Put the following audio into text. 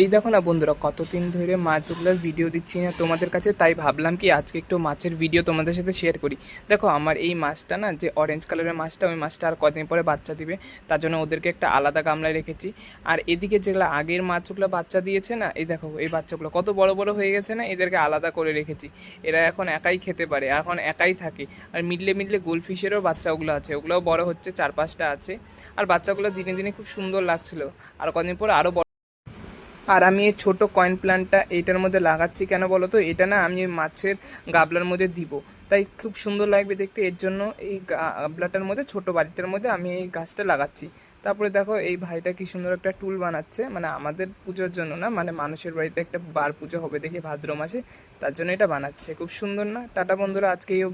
এই দেখো না বন্ধুরা, কতদিন ধরে মাছগুলোর ভিডিও দিচ্ছি না তোমাদের কাছে, তাই ভাবলাম কি আজকে একটু মাছের ভিডিও তোমাদের সাথে শেয়ার করি। দেখো, আমার এই মাছটা না, যে অরেঞ্জ কালারের মাছটা, ওই মাছটা আর কদিন পরে বাচ্চা দিবে, তার জন্য ওদেরকে একটা আলাদা গামলায় রেখেছি। আর এদিকে যেগুলো আগের মাছগুলো বাচ্চা দিয়েছে না, এই দেখো, এই বাচ্চাগুলো কত বড় বড় হয়ে গেছে না, এদেরকে আলাদা করে রেখেছি। এরা এখন একাই খেতে পারে, এখন একাই থাকে। আর মিডলে মিডলে গোলফিশেরও বাচ্চা ওগুলো আছে, ওগুলোও বড় হচ্ছে, চার পাঁচটা আছে। আর বাচ্চাগুলো দিনে দিনে খুব সুন্দর লাগছিল। আর কদিন পরে আরও আর আমি এই ছোটো কয়েন প্ল্যান্টটা এইটার মধ্যে লাগাচ্ছি কেন বলো তো এটা না আমি মাছের গাবলার মধ্যে দিব। তাই খুব সুন্দর লাগবে দেখতে। এর জন্য এই গাবলাটার মধ্যে, ছোট বাড়িটার মধ্যে আমি এই গাছটা লাগাচ্ছি। তারপরে দেখো, এই ভাইটা কি সুন্দর একটা টুল বানাচ্ছে। মানে আমাদের পুজোর জন্য না মানে মানুষের বাড়িতে একটা বার পুজো হবে দেখি ভাদ্র মাসে। তার জন্য এটা বানাচ্ছে। খুব সুন্দর না? টাটা বন্ধুরা, আজকে এই।